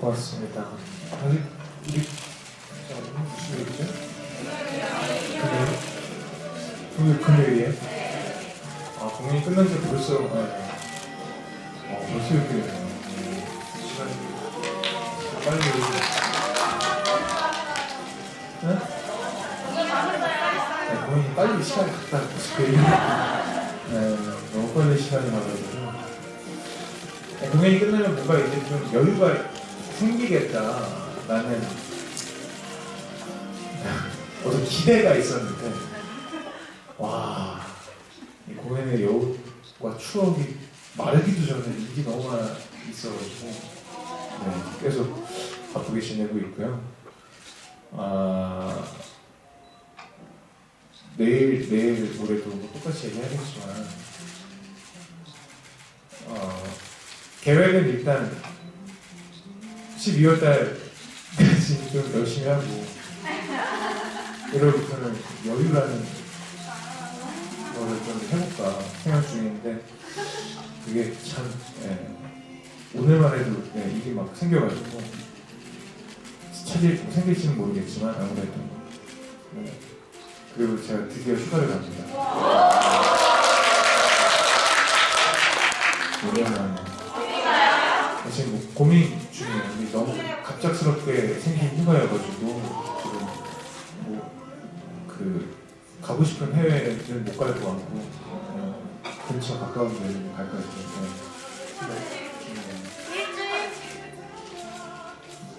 고맙습니다. 아직 우리 무슨 일이죠? 금요일 금요일이에요? 아 공연이 끝난 지 벌써 네. 벌써 이렇게 시간 빨리 네? 네 공연이 빨리 시간이 갔다 싶어요. 너무 빨리 시간이 가가지고 공연이 네, 끝나면 뭔가 이제 좀 여유가 생기겠다라는 어떤 기대가 있었는데 와, 이 공연의 여우와 추억이 마르기도 전에 일이 너무 많이 있어가지고 네, 계속 바쁘게 지내고 있고요. 아, 내일, 내일 뭐 똑같이 얘기하겠지만 어, 계획은 일단 12월 달까지 좀 열심히 하고 1월부터는 여유라는 거를 좀 해볼까 생각 중인데 그게 참 예, 오늘만 해도 예, 이게 막 생겨가지고 차질 뭐 생길지는 모르겠지만 아무래도. 예, 그리고 제가 드디어 휴가를 갑니다. 오랜만에 지금 뭐 고민 중이에요. 너무 갑작스럽게 생긴 휴가여가지고 지금 뭐그 가고 싶은 해외를 못갈 것 같고 어, 근처 가까운 데를 갈까 생각 중이에요.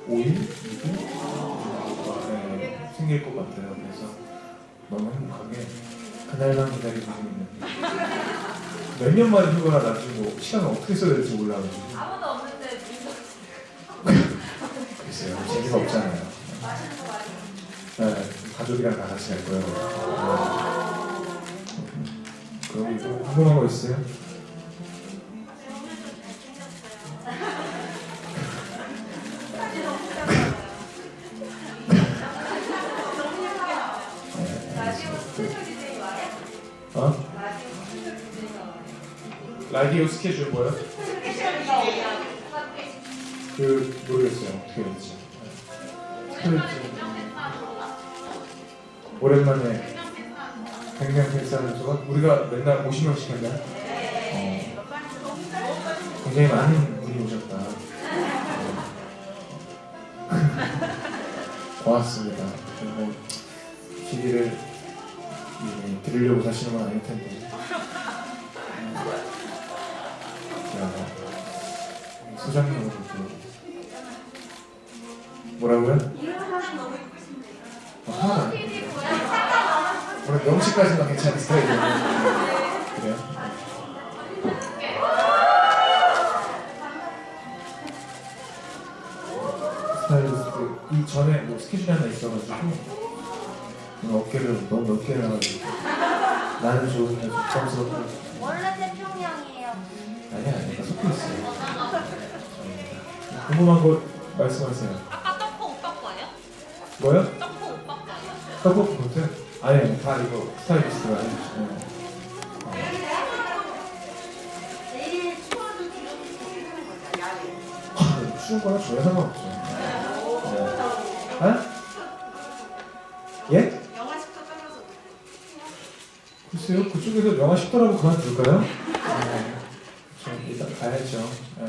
5일? 2일? 네, 생길 것 같아요. 그래서 너무 행복하게 그날만 기다리고 있는데 몇년 만에 휴가가 나지고 시간을 어떻게 써야 될지 몰라가지고 아무도 없는데 민석 글쎄요 재미가 없잖아요. 맛있는 거 많이 네, 가족이랑 다 같이 갈 거예요. 네. 그럼 또 궁금한 거 있어요? 어? 라디오 스케줄 뭐요? 오랜만에 100명 팬사는수가 우리가 맨날 50명씩 했나요? 어, 굉장히 많은 분이 오셨다. 어. 고맙습니다. 뭐 CD를 들으려고 사시는 건 아닐 텐데. 소장님으로 또 뭐라고요? 어, 하나도 안 해요. 오늘 명치까지만 괜찮은 스타일이에요. 그래요? 스타일리스트 이 전에 뭐 스케줄이 하나 있어가지고 오늘 어깨를 너무 넓게 해가지고 나는 좋은데 부담스럽고 원래 태평양이에요. 아니야 아니야 섞여 있어요. 궁금한 거 말씀하세요. 아까 떡코 오빠 거예요? 뭐요? 떡코 오빠 거예요? 떡볶이 못해? 아니 다 이거 스타일리스트가 해주시고 야외. 아, 추운 거는 전혀 상관없죠. 네. 아? 예? 영하 10도 떨어서 글쎄요, 그쪽에서 영화 10도라고 그만둘까요? 네. 일단 가야죠. 네.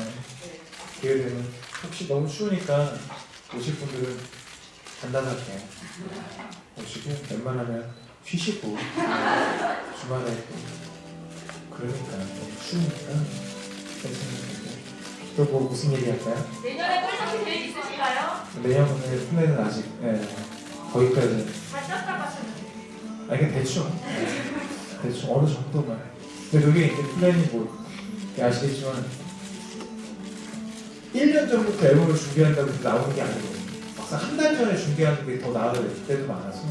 기회 되면 혹시 너무 추우니까 오실 분들은 간단하게 오시고 웬만하면 쉬시고 네. 주말에 또 그러니까 너무 추우니까 또뭐 무슨 얘기 할까요? 내년에 꿀떡 계획 있으신가요? 내년 오늘 플랜은 아직 네, 거기까지 잘 짰다고 하셨는데 아 이게 대충 대충 어느 정도만 근데 그게 이제 플랜이 뭐 아시겠지만 1년 전부터 앨범을 준비한다고 해서 나오는 게 아니 고 막상 한달 전에 준비하는 게 더 나을 때도 많아서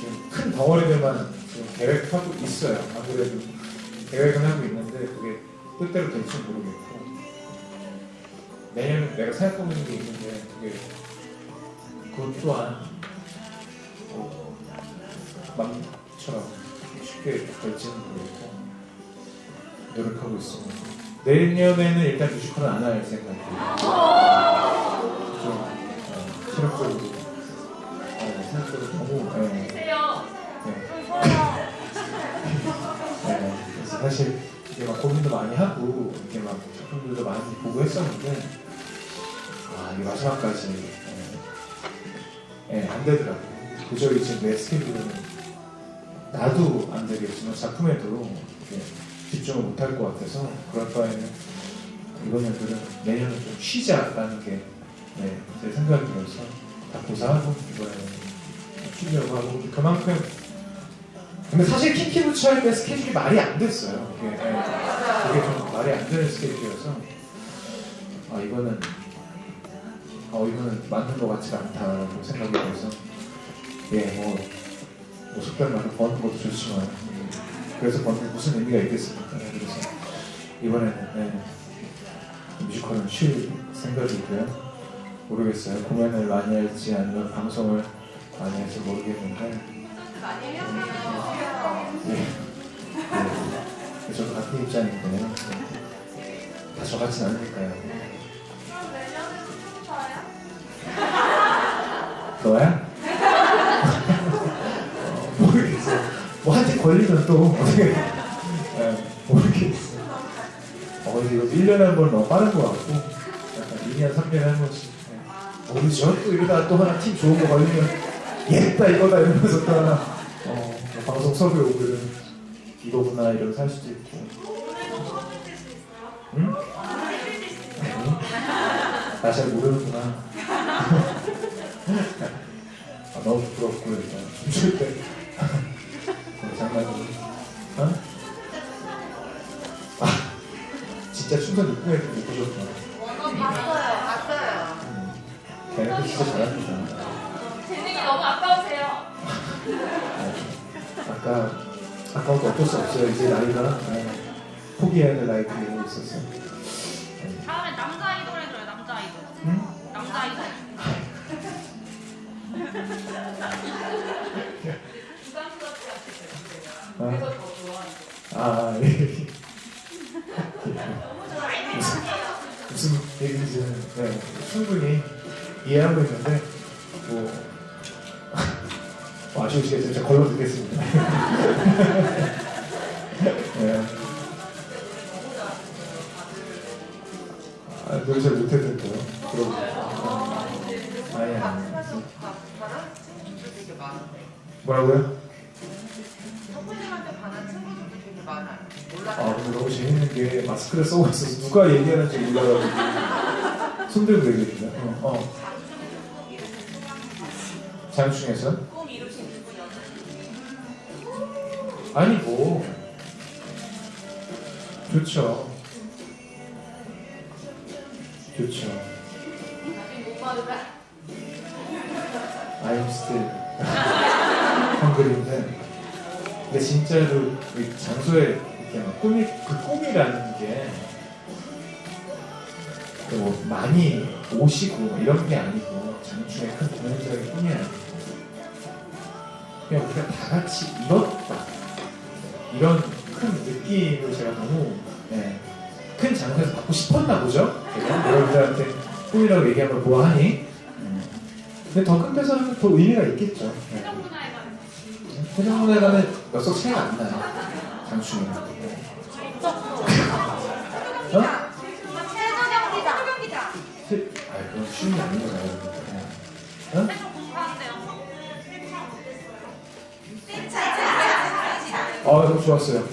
지금 큰 덩어리들만 지금 계획하고 있어요 아무래도 계획은 하고 있는데 그게 뜻대로 될지 모르겠고 내년은 내가 생각하고 있는 게 있는데 그게 그것 또한 뭐 맘처럼 쉽게 될지는 모르겠고 노력하고 있습니다. 내년에는 일단 뮤지컬은 안 할 생각이에요. 좀 생각적으로 네, 생각적으로 너무 네. 네. 그래서 사실 이게 막 고민도 많이 하고 이렇게 막 작품들도 많이 보고 했었는데 아 이게 마지막까지 예, 네, 안 되더라고요. 도저히 지금 내 스케줄은 나도 안 되겠지만 작품에도 집중을 못 할 것 같아서 그럴 바에는 이번 연도는 내년은 좀 쉬자라는 게 네, 제 생각이어서 다 고사하고 이번에는 쉬려고 하고 그만큼 근데 사실 키키부츠 할때 스케줄이 말이 안 됐어요. 그게, 네. 그게 좀 말이 안 되는 스케줄이어서 아 이거는 어 이거는 맞는 것 같지가 않다라고 생각이 돼서 예뭐 뭐 속된 말로 버는 것도 좋지만 그래서 버는 게 무슨 의미가 있겠습니까? 네, 그래서 이번에는 네, 뮤지컬은 쉴 생각이고요. 모르겠어요. 공연을 많이 할지 아니면 방송을 많이 할지 모르겠는데. 네. 네. 저도 같은 입장인데 다 저같진 않으니까요. 너야? 어, 모르겠어. 뭐 한테 걸리면 또 어떻게 네, 모르겠어. 어, 이거 1년에 한 번 너무 빠른 것 같고 약간 2년, 3년에 한 번씩 네. 모르죠? 또 이러다 또 하나 팀 좋은 거 걸리면 얘다 이거다 이러면서 또 하나 어, 뭐 방송 섭외 오거든 이거구나 이러면서 할 수도 있고? 응? 소개해줄 수 있어요? 나잘 모르는구나. 아, 너무 부끄럽고 일단 아까 아까부터 어쩔 수 없어요. 이제 나이가 네, 포기해야 될 나이가 되고. 네. 다음에 남자 아이돌 해줘요 남자 아이돌 응? 남자 아이돌? 아, 아 예. 무슨 얘기인지는 네, 충분히 이해하고 있는데 뭐, 뭐 아쉬우시겠지만 제가 걸러 듣겠습니다. 네. 아, 노래 잘 못했던데요. 그러고. 아, 아니, 아니. 뭐라고요? 아. 근데 너무 재밌는 게 마스크를 쓰고 있어서 누가 얘기하는지 몰라가지고 손들고 얘기해주냐. 어, 어. 장충에서? 아니 뭐 좋죠. 좋죠. I'm still. 헝그리인데. 근데 진짜로 이 장소에 이렇게 막 꿈이 그 꿈이라는 게 뭐 많이 오시고 뭐 이런 게 아니고 장충의 큰 공연장의 꿈이 아니고 그냥 우리가 다 같이 이뤘다 이런 큰 느낌을 제가 너무 네, 큰 장소에서 받고 싶었나 보죠 제가 여러분들한테 꿈이라고 얘기한 걸 보아하니 음. 근데 더 큰 데서는 더 의미가 있겠죠 네. 세종문화회관 세종문화회관은 몇석 차이가 안 나요 장충이랑 어? 아 좋았어요.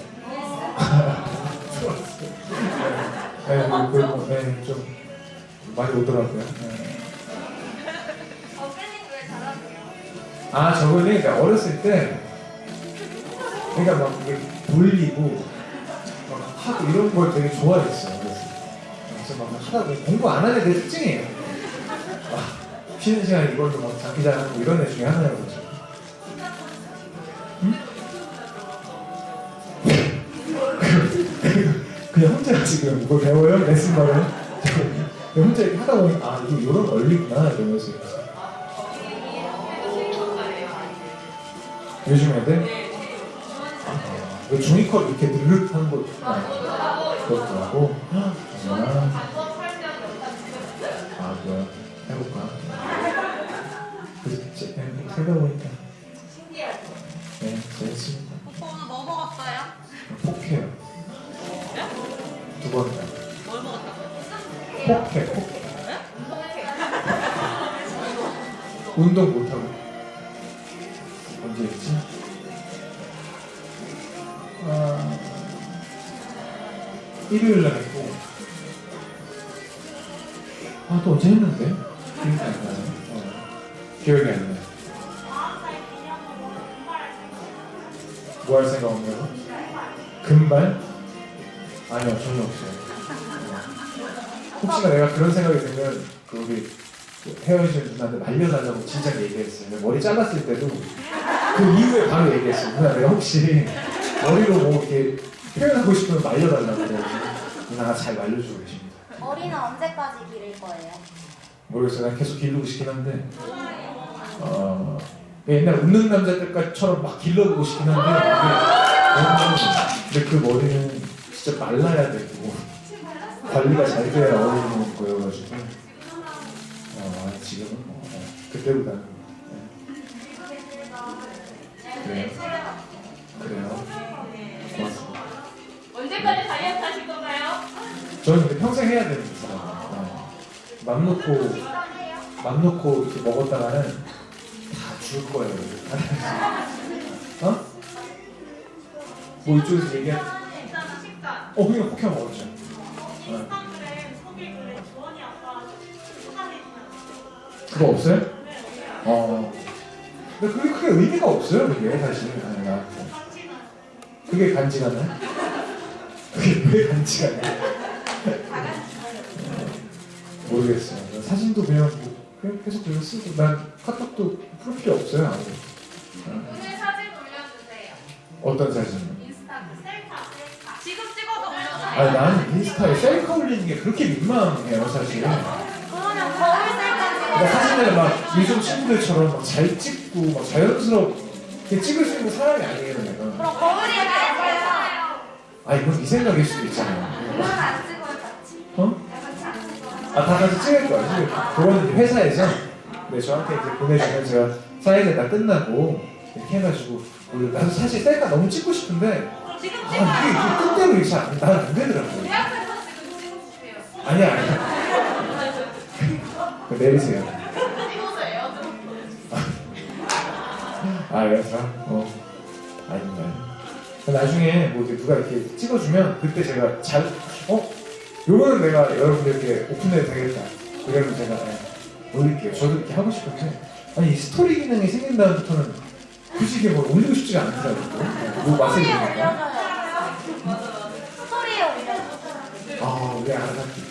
좋았어요 네, 뭐, 그리고 네, 좀 많이 오더라고요. 네. 아 저번에 그러니까 어렸을 때 그러니까 막 이게 돌리고 막 이런 걸 되게 좋아했어요 그래서 막 하다 보니 공부 안 하는 애 특징이에요. 막 쉬는 시간에 이걸로 막 장기자랑하고 이런 애 중에 하나여가지고 지금 이걸 배워요? 레슨방을 그냥 혼자 이렇게 하다 보니 아 이거 이런 원리구나 이러면서 요즘 애들? 아, 그 종이컵 이렇게 느긋한 거 그것도 하고 아. 아 뭐야 해볼까? 그치 생각해보니까 신기하죠? 네 재밌습니 폭해 폭. 운동 못하고 언제였지? 아, 일요일 날 했고 아 또 언제 했는데? 기억이 안 나요 어. 기억이 안 나요 뭐 할 생각 없냐고? 금발? 아니요 전혀 없어요 혹시나 내가 그런 생각이 들면 그 우리 그 헤어지는 누나한테 말려달라고 진짜 얘기했어요. 머리 잘랐을 때도 그 이후에 바로 얘기했어요. 누나 내가 혹시 머리로 뭐 이렇게 표현하고 싶으면 말려달라고 누나가 잘 말려주고 계십니다. 머리는 언제까지 기를 거예요? 모르겠어요. 난 계속 기르고 싶긴 한데. 어, 옛날 웃는 남자들처럼 막 길러보고 싶긴 한데 너무 근데 그 머리는 진짜 말라야 되고 관리가 잘 돼야 어울리는 거여가지고 어, 지금은 뭐 어, 그때보다 네. 그래요 그래요 고맙습니다 언제까지 다이어트 하실 건가요? 저는 근데 평생 해야 되는 사람이에요 어. 맘 놓고 맘 놓고 이렇게 먹었다가는 다줄 거예요 어? 뭐 이쪽에서 얘기한. 어 그냥 포켓 먹었죠 그거 없어요? 어. 근데 그게 크게 의미가 없어요, 그게 사실. 아니, 나. 그게 간지가네? 그게 왜 간지가네? 모르겠어요. 사진도 그냥, 뭐 그냥 계속 그냥 쓰고, 난 카톡도 프로필이 없어요, 아무. 어. 오늘 사진 올려주세요. 어떤 사진을? 인스타 그 셀카 셀카. 지금 찍어서 올려주세요. 아니, 나는 인스타에 셀카 올리는 게 그렇게 민망해요, 사실. 사진을 막 요즘 친구들처럼 막 잘 찍고 막 자연스럽게 찍을 수 있는 사람이 아니에요, 내가. 그럼 거울이 될까요? 아, 이건 네 생각일 수도 있잖아요. 그건 안 찍어요 같이 어? 같이 안 찍어요 아, 다 같이 찍을 거야. 찍을 거야. 그거는 회사에서 네, 저한테 이제 보내주면 제가 사이즈 다 끝나고 이렇게 해가지고 우리 나도 사실 셀카 너무 찍고 싶은데 지금 아, 찍어요. 이게, 이게 뜻대로 이렇게 잘 안, 나는 안 되더라고요. 내 앞에서 지금 찍어주세요. 아니야, 아니야. 그 내리세요. 찍어주세요. 아, 그래서? 어. 아닌가요? 나중에 뭐 이렇게 누가 이렇게 찍어주면 그때 제가 잘, 어? 요거는 내가 여러분들께 오픈해도 되겠다. 그러면 제가 네, 올릴게요. 저도 이렇게 하고 싶은데, 아니, 이 스토리 기능이 생긴 다음부터는 굳이 이게 뭘 올리고 싶지가 않더라고요. 뭐 맛을 보니까. 스토리에 올려줘요 아, 우리 알아서 할게.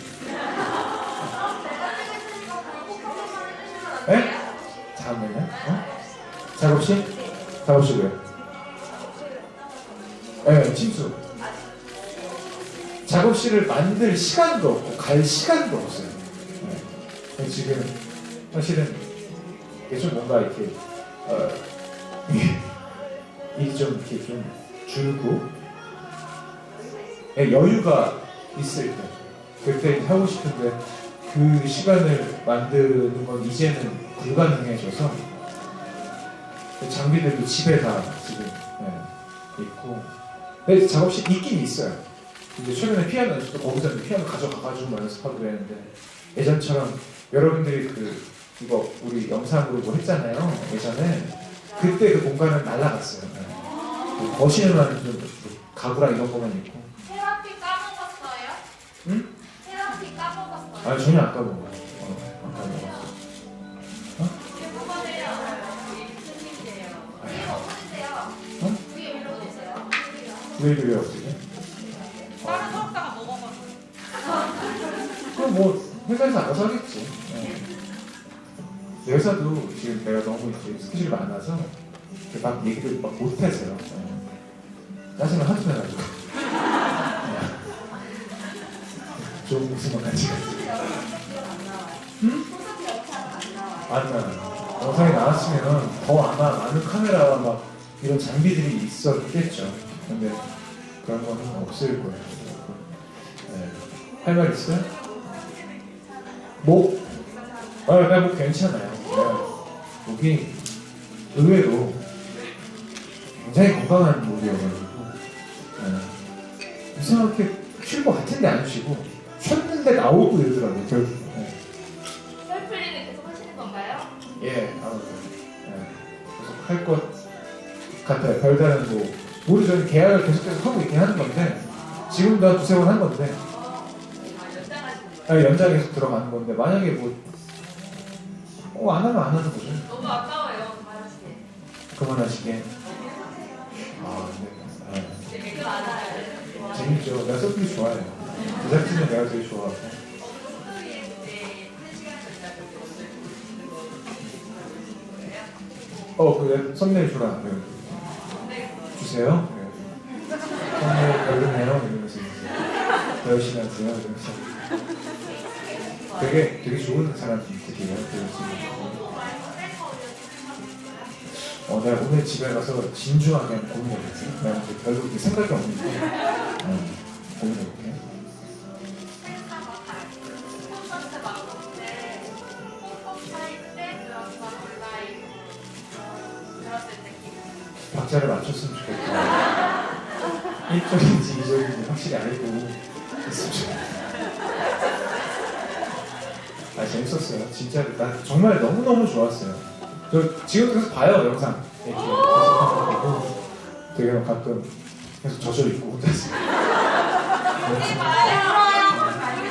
네? 잠깐만요. 어? 작업실? 작업실 왜요? 네, 침수. 작업실을 만들 시간도 없고 갈 시간도 없어요. 네. 지금 사실은 이게 좀 뭔가 이렇게 어, 일이 좀 이렇게 좀 줄고 네, 여유가 있을 때 그때 하고 싶은데 그 시간을 만드는 건 이제는 불가능해져서 그 장비들도 집에 다 지금 네, 있고 근데 작업실 있긴 있어요 이제 최근에 피아노 연습도 거기서 피아노 가져가가지고 막 연습하고 그랬는데 예전처럼 여러분들이 그 이거 우리 영상으로 뭐 했잖아요 예전에 그때 그 공간은 날라갔어요 네. 그 거실만 좀 가구랑 이런 거만 있고 테라피 까먹었어요? 응? 아니 전혀 안 까먹어요 어, 안 까먹었어 예쁘거든요. 위에 올리세요. 어? 위에 올려주세요. 왜 그래요 어떻게? 다른 수학자가 먹어가지고. 그럼 뭐 회사에서 알아서 하겠지. 네. 회사도 지금 내가 너무 이제 스케줄이 많아서 이렇게 막 얘기를 막 못해서요. 네. 짜증을 하도 내가지고. 나왔으면 더 아마 많은 카메라와 막 이런 장비들이 있었겠죠. 근데 그런 거는 없을 거예요. 네. 할말 있어요? 목? 아, 나목 괜찮아요. 네. 목이 의외로 굉장히 건강한 목이어가지고 네. 이상하게 쉴 것 같은데 안 쉬고 쉬었는데 나오고 이러더라고요. 할 것 같아요. 별다른 뭐 모르죠. 계약을 계속해서 하고 있긴 하는 건데 지금도 한 두세 번 한 건데 아니, 연장해서 들어가는 건데 만약에 뭐 어, 안 하면 안 하는 거죠. 너무 아까워요. 말하시게. 그만하시게. 아, 네. 아, 많아요. 재밌죠. 내가 서핑 좋아해요. 제작진은 내가 제일 좋아하고. 어, 그래. 썸네일 주라. 그래. 주세요. 그래. 썸네일 별로네요. 이러면서 이제 더 열심히 하세요. 이러면서. 되게, 되게 좋은 사람들이에요. 어, 내가 오늘 집에 가서 진중하게 고민해볼게. 내가 별로 이렇게 생각이 없는데, 어, 고민해볼게. 1절인지 2절인지 확실히 알고 좋겠다. 아, 재밌었어요. 진짜로. 난 정말 너무너무 좋았어요. 저 지금 계속 봐요, 영상. 이렇게 계속 보고 되게 막 가끔 계속 젖어 있고 혼자서. 울어요.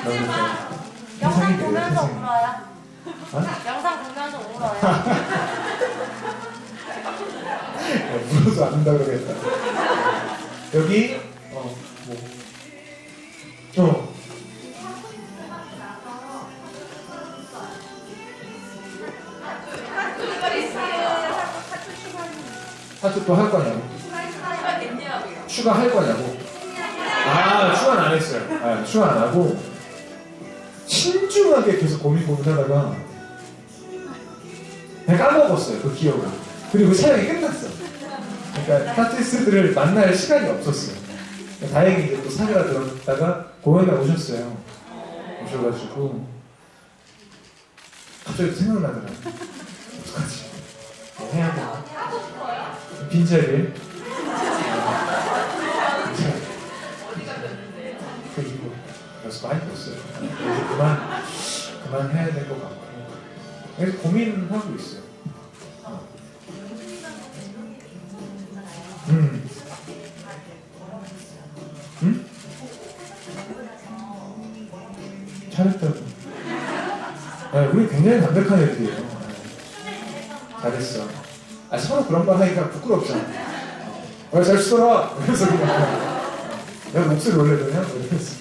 좋아요. 영상 보면서 울어요. 어? 영상 보면서 울어요. 어, 물어도 안 된다 그러겠다. 여기, 어, 뭐. 어, 또할 거냐고. 추가할 거냐고. 아, 추가는 안 했어요. 아, 추가 안 하고. 신중하게 계속 고민 고민하다가 그냥 까먹었어요, 그 기억을. 그리고 촬영이 끝났어. 그러니까 아티스트들을 만날 시간이 없었어요. 다행히 이제 또 사회가 들었다가 공연에 오셨어요. 오셔가지고 갑자기 생각나더라고요. 어떡하지? 뭐 해야 싶어요? 빈자리에? 그 이후 벌써 많이. 이제 그만 그만 해야 될 것 같고 그래서 고민하고 있어요. 잘했다고. 네, 우리 굉장히 담백한 애들이에요. 네. 잘했어. 아 서로 그런 말 하니까 부끄럽잖아. 어, 잘 쓰더라. 그래서 그냥 어, 내가 목소리 원래 그냥 이러면서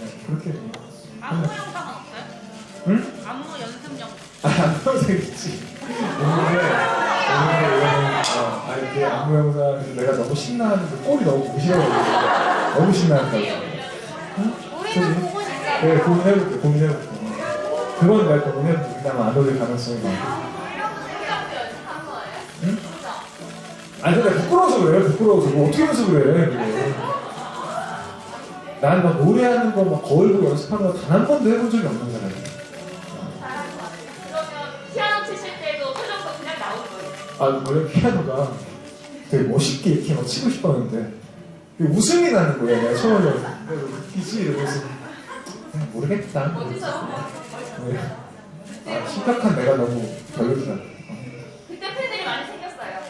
네, 그렇게. 안무 영상은 없어요? 응? 안무 연습 영상. 아, 평생 있지. 오늘은, 오늘은 이거는, 어, 아, 이렇게 안무 영상에서 내가 너무 신나하는데 꼴이 너무 싫어가지고. 너무 신나한다고. 응? 우리는 보고 싶어. 그래, 고민해볼게, 고민해볼게. 그건 내가 고민해볼게. 그다음에 안 올릴 가능성이 많아. 응? 아니, 근데 부끄러워서 그래, 부끄러워서. 뭐 어떻게 연습을 해, 그래. 난막 노래하는 거 막 거울 보고 연습하는 거 단 한 번도 해본 적이 없는 사람이야. 피아노 치실 때도 표정도 그냥 나오는 거예요? 아, 원래 피아노가 되게 멋있게 이렇게 막 치고 싶었는데 웃음이 나는 거야, 내가 처음에. 웃기지? 이러면서 모르겠다. 어디서? 네. 아, 심각한 내가 너무 별로더라. 그때 팬들이 많이 생겼어요.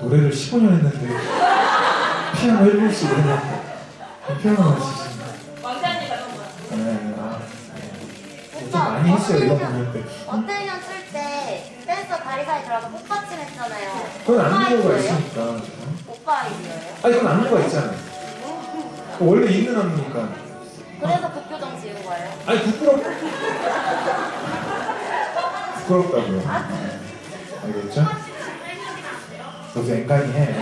노래를 15년 했는데 피아노 1분씩 했는데 피아노만 치지. 왕자님 같은 거요. 네, 아, 네. 좀 많이 했어요, 때. 댄서 다리 사이 들어가서 꽃받침 했잖아요. 그건 안무가? 있으니까. 오빠 아이디어예요? 아니, 그건 안무가 있잖아요. 원래 있는 안무니까. 그래서 그 표정 지은 거예요? 아니 부끄럽 부끄럽다고요. 알겠죠? 너도 앵간히 해.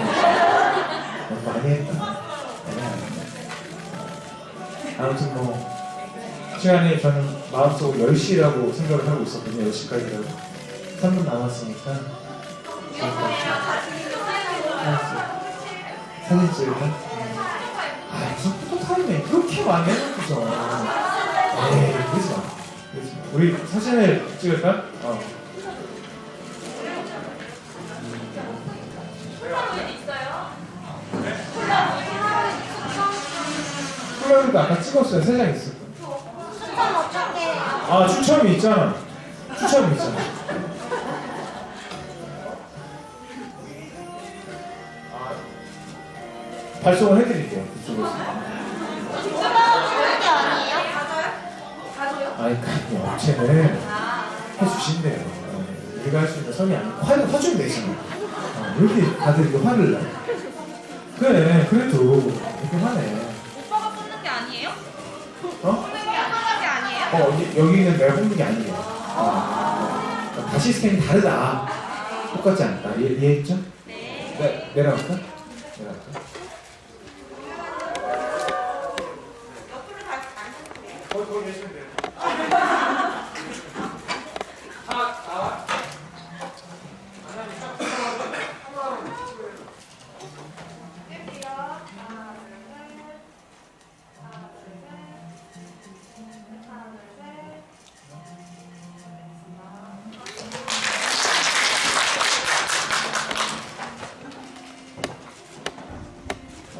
너무 많이 했다. 아니야. 아무튼 뭐 시간이 저는 마음속으로 10시라고 생각을 하고 있었거든요. 10시까지라고. 3분 남았으니까. 사진 찍을까? 아, 무슨 포토타임에 그렇게 많이 그렇죠. 에이, 그렇죠. 그렇죠. 우리 사진을 찍을까? 어. 콜라로도 아까 찍었어요. 세 장 있었고. 아, 추첨이 있잖아. 추첨이 있잖아. 아, 발송을 해드릴게요. 그 업체는 해주신대요. 어, 우리가 할 수 있는 선이 아니고 화를 화주면 되잖아. 어, 이렇게 다들 이거 화를 내. 그래, 그래도 이렇게 화내. 오빠가 뽑는 게 아니에요? 어? 뽑는 게 아니에요? 어, 여기, 여기는 내가 뽑는 게 아니에요. 어, 다 시스템이 다르다. 똑같지 않다. 이해, 이해했죠? 네. 네? 내려갈까?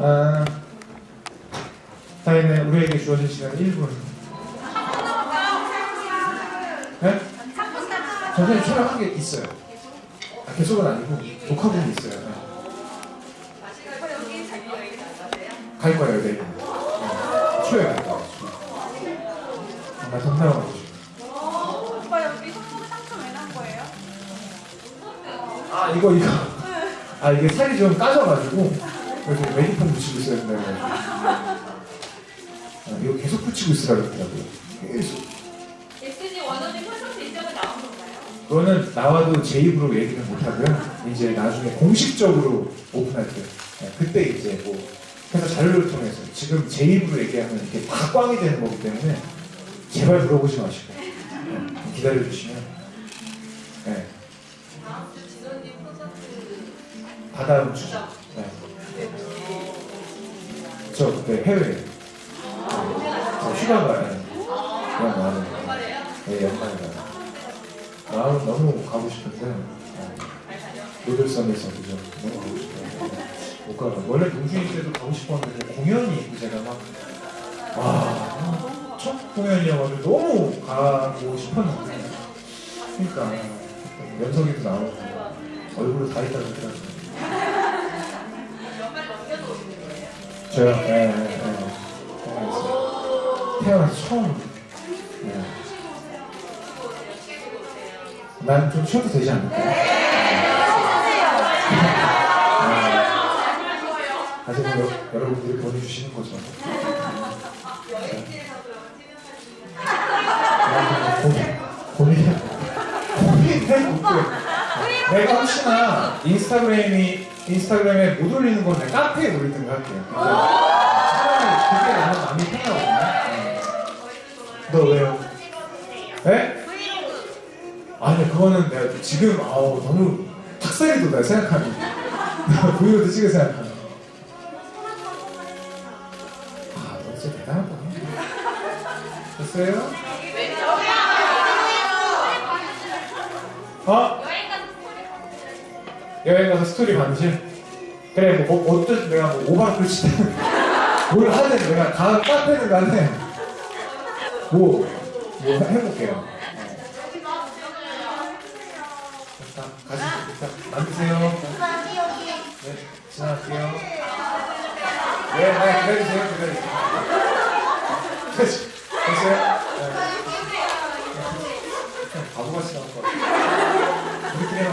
아, 다이네 우리에게 주어진 시간 1분. 네? 저는 촬영한 게 있어요. 아, 계속은 아니고 녹화본이 있어요. 네. 갈 거예요 내일. 네. 갈 거예요. 정말 덤나가지고. 오빠 여기 손목에 상처 왜난 거예요? 아 이거 이거. 아 이게 살이 좀 까져가지고 그래서 메디폰 붙이고 있어야 된다고. 아, 이거 계속 붙이고 있으라 그러더라고요. 계속. SG 원어민 콘서트 일정은 나온 건가요? 그거는 나와도 제 입으로 얘기는 못하고요. 이제 나중에 공식적으로 오픈할 때 네, 그때 이제 뭐 회사 자료를 통해서 지금 제 입으로 얘기하면 이게 다 꽝이 되는 거기 때문에 제발 물어보지 마시고 네, 좀 기다려 주시면 네, 다음 주 진호님 콘서트 다다음 주죠. 네. 저 그때 해외 저 휴가 가요. 그냥 나는 연말에요? 네, 연말에. 마음 너무 가고 싶은데 네. 노들섬에서 그죠 너무 가고 싶어요. 못 가요. 원래 동준이 때도 가고 싶었는데 공연이 있고 제가 막와첫 공연이어가지고 너무 가고 싶었는데 그러니까 연석이도 나오고 얼굴을 다 있다 그러더라고요. 저요? 네, 네, 네. 태어나서 태어나서 처음. 네. 난좀 쉬어도 되지 않을까? 네. 하지만 여, 여러분들이 보내주시는 거죠. 네. 고민, 고민, 고민해볼게. 내가 혹시나 인스타그램이 인스타그램에 못 올리는 건 내가 카페에 올리든가 할게요. 차라리 그게 나는 마음이 편하거든요. 네. 너 왜요? 네? 아니 그거는 내가 지금 아우 너무 탁살이 돋아 생각하면 브이로그 찍을 생각하면 아너 진짜 대단하다 됐어요? 어? 여행 가서 스토리 반실? 그래 뭐, 뭐 어떤 내가 뭐 오바를 치든 뭘 하든 내가 다음 카페는 간에 뭐, 뭐 해볼게요. 자, 가시죠 일단 만드세요? 네, 지나갈게요. 네, 네, 기다리세요 기다리세요. 됐- 됐어요? 네. 그냥 바보같이 나올 것 같아요 우리끼리만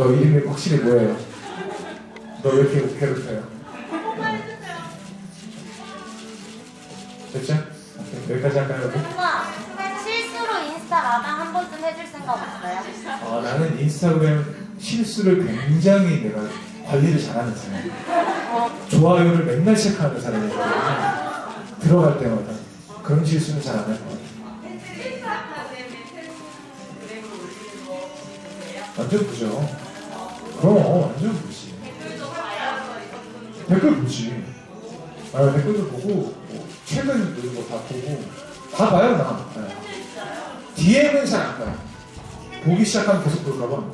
너 이름이 확실히 뭐예요? 너 왜 이렇게 괴롭혀요? 됐죠? 오케이, 여기까지 할까요, 여러분? 오빠 실수로 인스타 라방 한 번쯤 해줄 생각 없어요? 아, 나는 인스타그램 실수를 굉장히 내가 관리를 잘하는 사람. 좋아요를 맨날 체크하는 사람이거든요. 들어갈 때마다. 그런 실수는 잘 안 할 것 같아요. 완전 보죠. 그럼 완전 보지. 댓글 보지. 아, 댓글도 보고 뭐, 최근 이런 거다 보고 다 봐요 나. 네. DM은 잘 안 봐요. 보기 시작하면 계속 볼까 봐.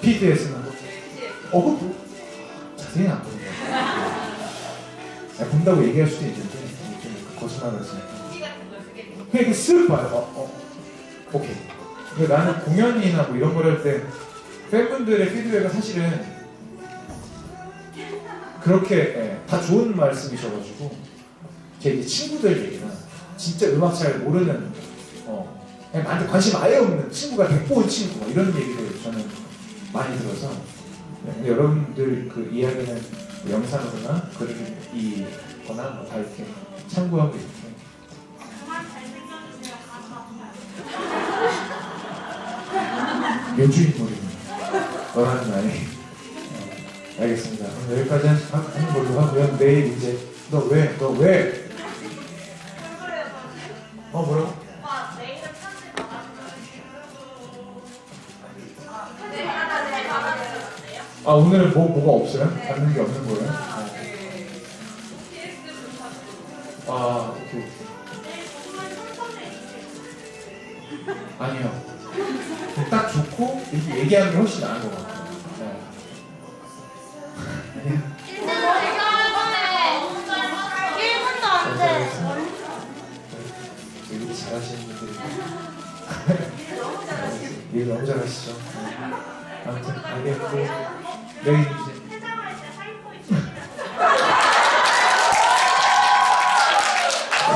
PDS는 거. 어, 그거 뭐, 자세히 안 보는 거야. 야, 본다고 얘기할 수도 있는데 좀 거짓말을 했으니까. 그냥 이렇게 쓱 봐요. 어, 어. 오케이. 나는 공연이나 뭐 이런 걸 할 때 팬분들의 피드백은 사실은 그렇게 예, 다 좋은 말씀이셔가지고 제 이제 친구들 얘기나 진짜 음악 잘 모르는 어, 그냥 나한테 관심 아예 없는 친구가 백보은 친구 뭐 이런 얘기를 저는 많이 들어서 네, 여러분들 그 이야기는 뭐 영상으로나 글이거나 뭐 다 이렇게 참고하고 이렇 요주인 노래입니다. 너라는 말이. 어, 알겠습니다. 그럼 여기까지 한- 하는 걸로 하고요. 내일 이제 너 왜? 너 왜? 어 뭐라고? 아. 네, 오늘은 뭐 뭐가 없어요? 받는 게 없는 거예요? 아 오케이. 주세요. 아니요. 이렇게 얘기하는 게 훨씬 나은 것 같아요. 네. 아니요. 1분도 안 돼. 일 잘하시는 분들이 일 너무 잘하시죠. 네. 아무튼 알겠고 내일 이제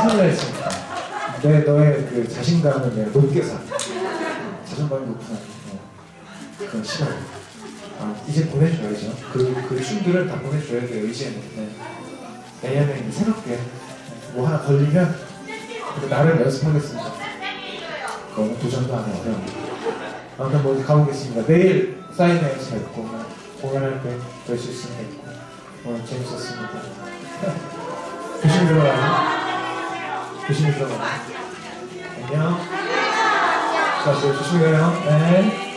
큰일 날 있습니다. 내 너의 그 자신감을 내가 높게 사. 자존감이 높구나. 어. 그건 싫어요. 아, 이제 보내줘야죠. 그, 그 춤들은 다 보내줘야 돼요, 이제는. 네. 이제 새롭게 뭐 하나 걸리면 그 나를 연습하겠습니다. 너무 도전도 안 해요. 아무튼 뭐 가보겠습니다. 내일 사인회에서 뵙고 공연할 때 뵐수 있으면 뵙고 오늘 재밌었습니다. 조심히 들어가요. 조심히 들어가요. 안녕. 자, 조심히 가요. 네.